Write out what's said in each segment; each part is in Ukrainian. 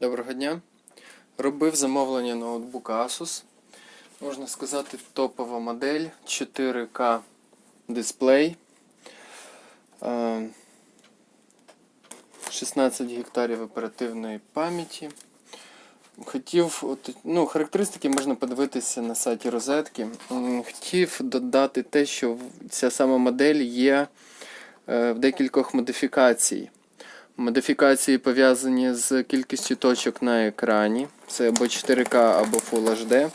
Доброго дня. Робив замовлення ноутбука Asus. Можна сказати, топова модель 4К дисплей. Е, 16 гектарів оперативної пам'яті. Хотів, от, ну, характеристики можна подивитися на сайті розетки. Хотів додати те, що ця сама модель є е, в декількох модифікацій. Модифікації пов'язані з кількістю точок на екрані. Це або 4К, або Full HD.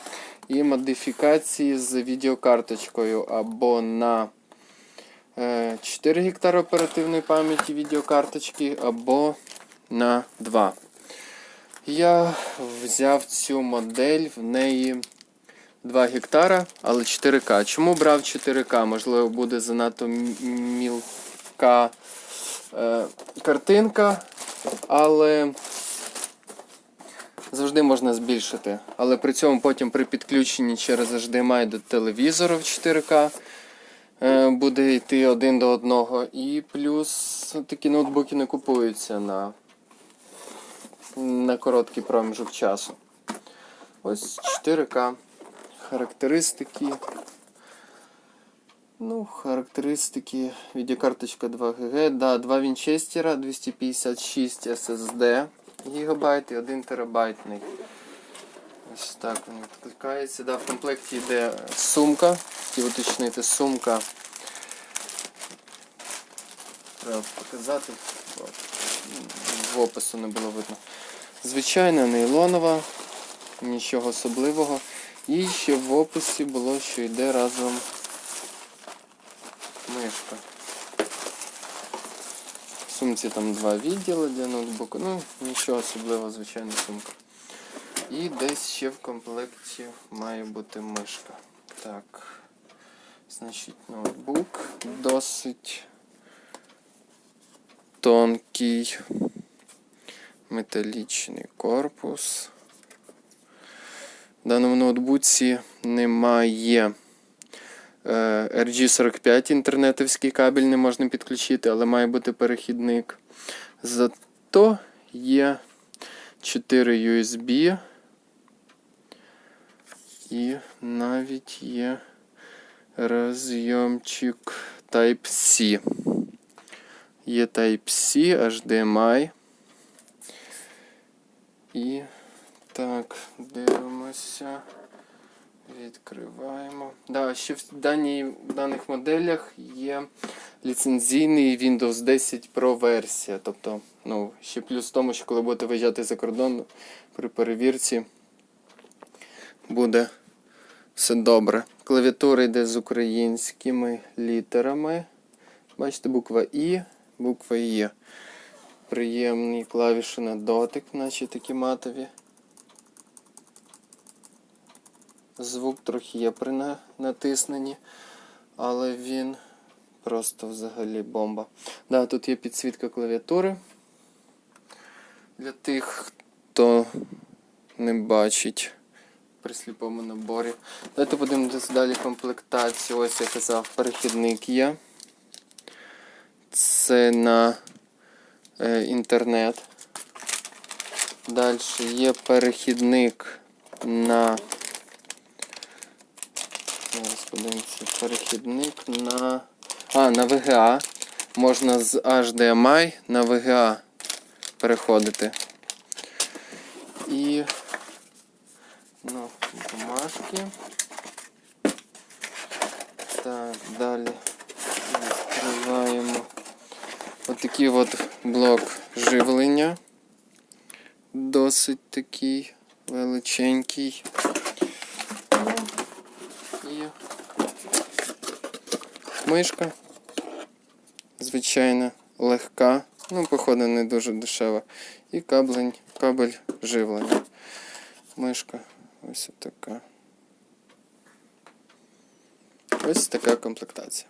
І модифікації з відеокарточкою або на е, 4 гектари оперативної пам'яті відеокарточки, або на 2. Я взяв цю модель, в неї 2 гектара, але 4К. Чому брав 4К? Можливо, буде занадто мілка е, картинка, але завжди можна збільшити. Але при цьому потім при підключенні через HDMI до телевізору в 4К е, буде йти один до одного. І плюс такі ноутбуки не купуються на, на короткий проміжок часу. Ось 4К. Характеристики. Ну, характеристики. Відеокарточка 2 ГГ, да, 2 Вінчестера, 256 SSD гігабайт і 1 терабайтний. Ось так він відкликається. Да, в комплекті йде сумка. Хотів уточнити сумка. Треба показати, в опису не було видно. Звичайна нейлонова, нічого особливого. І ще в описі було, що йде разом мишка. В сумці там два відділи для ноутбуку. Ну, нічого особливого, звичайна сумка. І десь ще в комплекті має бути мишка. Так. Значить, ноутбук досить тонкий металічний корпус. В даному ноутбуці немає RG45 інтернетовський кабель не можна підключити, але має бути перехідник. Зато є 4 USB і навіть є розйомчик Type-C. Є Type-C, HDMI. І так, дивимося. Відкриваємо. Да, ще в, даній, в даних моделях є ліцензійний Windows 10 Pro версія. Тобто, ну, ще плюс в тому, що коли будете виїжджати за кордон при перевірці, буде все добре. Клавіатура йде з українськими літерами. Бачите, буква І, буква Є. Приємні клавіші на дотик, наче такі матові. Звук трохи є при натисненні, але він просто взагалі бомба. Да, тут є підсвітка клавіатури. Для тих, хто не бачить при сліпому наборі. Давайте подивимося далі комплектацію. Ось я казав, перехідник є. Це на е, інтернет. Далі є перехідник на подивимося, перехідник на. А, на VGA. Можна з HDMI на VGA переходити. І ну, бумажки. Так, далі відкриваємо отакий от блок живлення. Досить такий величенький. І мишка. Звичайно, легка. Ну, походу, не дуже дешева. І каблень, кабель живлення. Мишка ось така. Ось така комплектація.